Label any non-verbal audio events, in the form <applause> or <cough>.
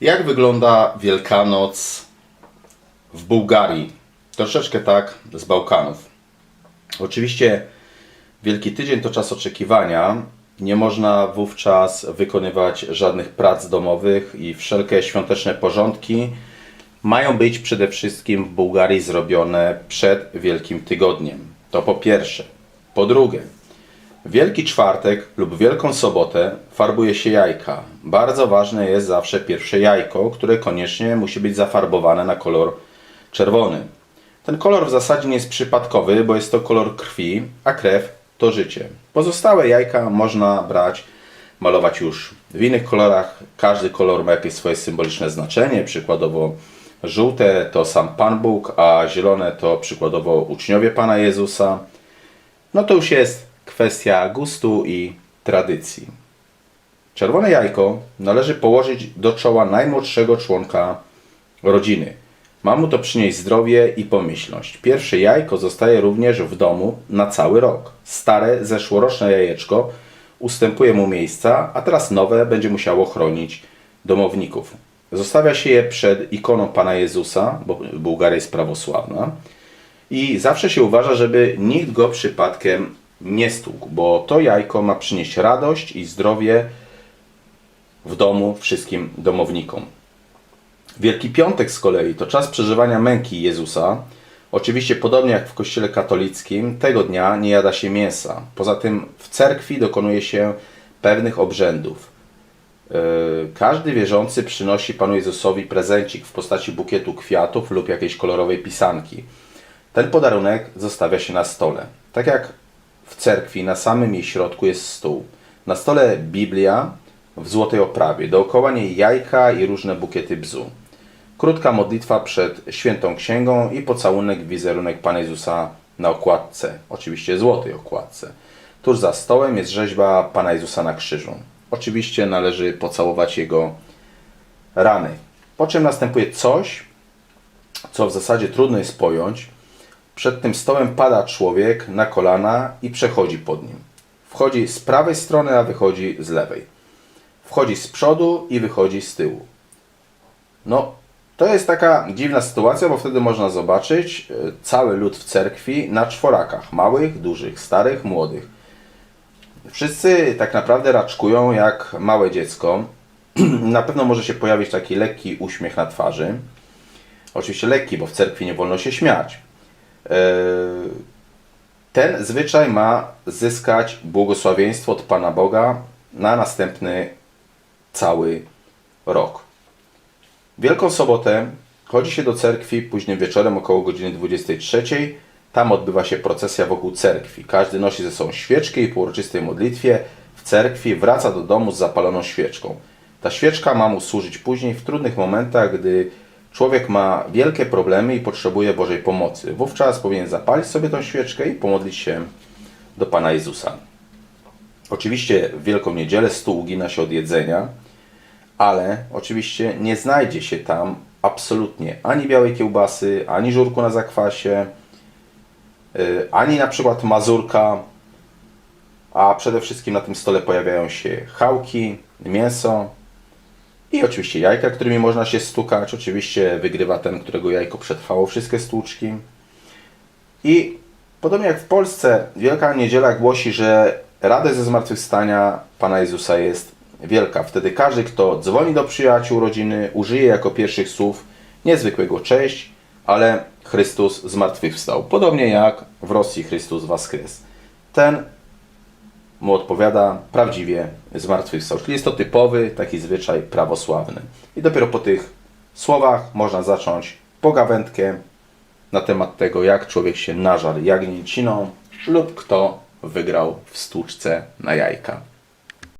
Jak wygląda Wielkanoc w Bułgarii? Troszeczkę tak z Bałkanów. Oczywiście Wielki Tydzień to czas oczekiwania. Nie można wówczas wykonywać żadnych prac domowych i wszelkie świąteczne porządki mają być przede wszystkim w Bułgarii zrobione przed Wielkim Tygodniem. To po pierwsze. Po drugie, Wielki Czwartek lub Wielką Sobotę farbuje się jajka. Bardzo ważne jest zawsze pierwsze jajko, które koniecznie musi być zafarbowane na kolor czerwony. Ten kolor w zasadzie nie jest przypadkowy, bo jest to kolor krwi, a krew to życie. Pozostałe jajka można brać, malować już w innych kolorach. Każdy kolor ma jakieś swoje symboliczne znaczenie. Przykładowo żółte to sam Pan Bóg, a zielone to przykładowo uczniowie Pana Jezusa. No to już jest kwestia gustu i tradycji. Czerwone jajko należy położyć do czoła najmłodszego członka rodziny. Ma mu to przynieść zdrowie i pomyślność. Pierwsze jajko zostaje również w domu na cały rok. Stare, zeszłoroczne jajeczko ustępuje mu miejsca, a teraz nowe będzie musiało chronić domowników. Zostawia się je przed ikoną Pana Jezusa, bo Bułgaria jest prawosławna. I zawsze się uważa, żeby nikt go przypadkiem nie stłukł, bo to jajko ma przynieść radość i zdrowie w domu wszystkim domownikom. Wielki Piątek z kolei to czas przeżywania męki Jezusa. Oczywiście, podobnie jak w Kościele katolickim, tego dnia nie jada się mięsa. Poza tym w cerkwi dokonuje się pewnych obrzędów. Yy, Każdy wierzący przynosi Panu Jezusowi prezencik w postaci bukietu kwiatów lub jakiejś kolorowej pisanki. Ten podarunek zostawia się na stole. Tak jak w cerkwi na samym jej środku jest stół. Na stole Biblia w złotej oprawie, dookoła niej jajka i różne bukiety bzu. Krótka modlitwa przed świętą księgą i pocałunek wizerunek Pana Jezusa na okładce, oczywiście złotej okładce. Tuż za stołem jest rzeźba Pana Jezusa na krzyżu. Oczywiście należy pocałować jego rany. Po czym następuje coś, co w zasadzie trudno jest pojąć. Przed tym stołem pada człowiek na kolana i przechodzi pod nim. Wchodzi z prawej strony, a wychodzi z lewej. Wchodzi z przodu i wychodzi z tyłu. No, to jest taka dziwna sytuacja, bo wtedy można zobaczyć e, cały lud w cerkwi na czworakach. Małych, dużych, starych, młodych. Wszyscy tak naprawdę raczkują jak małe dziecko. <clears throat> Na pewno może się pojawić taki lekki uśmiech na twarzy. Oczywiście lekki, bo w cerkwi nie wolno się śmiać. Eee, Ten zwyczaj ma zyskać błogosławieństwo od Pana Boga na następny cały rok. Wielką sobotę chodzi się do cerkwi późnym wieczorem około godziny 23. Tam odbywa się procesja wokół cerkwi. Każdy nosi ze sobą świeczkę i po uroczystej modlitwie w cerkwi wraca do domu z zapaloną świeczką. Ta świeczka ma mu służyć później w trudnych momentach, gdy człowiek ma wielkie problemy i potrzebuje Bożej pomocy. Wówczas powinien zapalić sobie tą świeczkę i pomodlić się do Pana Jezusa. Oczywiście w Wielką Niedzielę stół ugina się od jedzenia, ale oczywiście nie znajdzie się tam absolutnie ani białej kiełbasy, ani żurku na zakwasie, y, ani na przykład mazurka, a przede wszystkim na tym stole pojawiają się chałki, mięso i oczywiście jajka, którymi można się stukać. Oczywiście wygrywa ten, którego jajko przetrwało wszystkie stłuczki. I podobnie jak w Polsce, Wielka Niedziela głosi, że radość ze zmartwychwstania Pana Jezusa jest wielka. Wtedy każdy, kto dzwoni do przyjaciół rodziny, użyje jako pierwszych słów niezwykłego cześć, ale Chrystus zmartwychwstał. Podobnie jak w Rosji Chrystus Waskres. Ten mu odpowiada prawdziwie zmartwychwstał. Czyli jest to typowy taki zwyczaj prawosławny. I dopiero po tych słowach można zacząć pogawędkę na temat tego, jak człowiek się nażarł jagnięciną lub kto wygrał w stłuczce na jajka.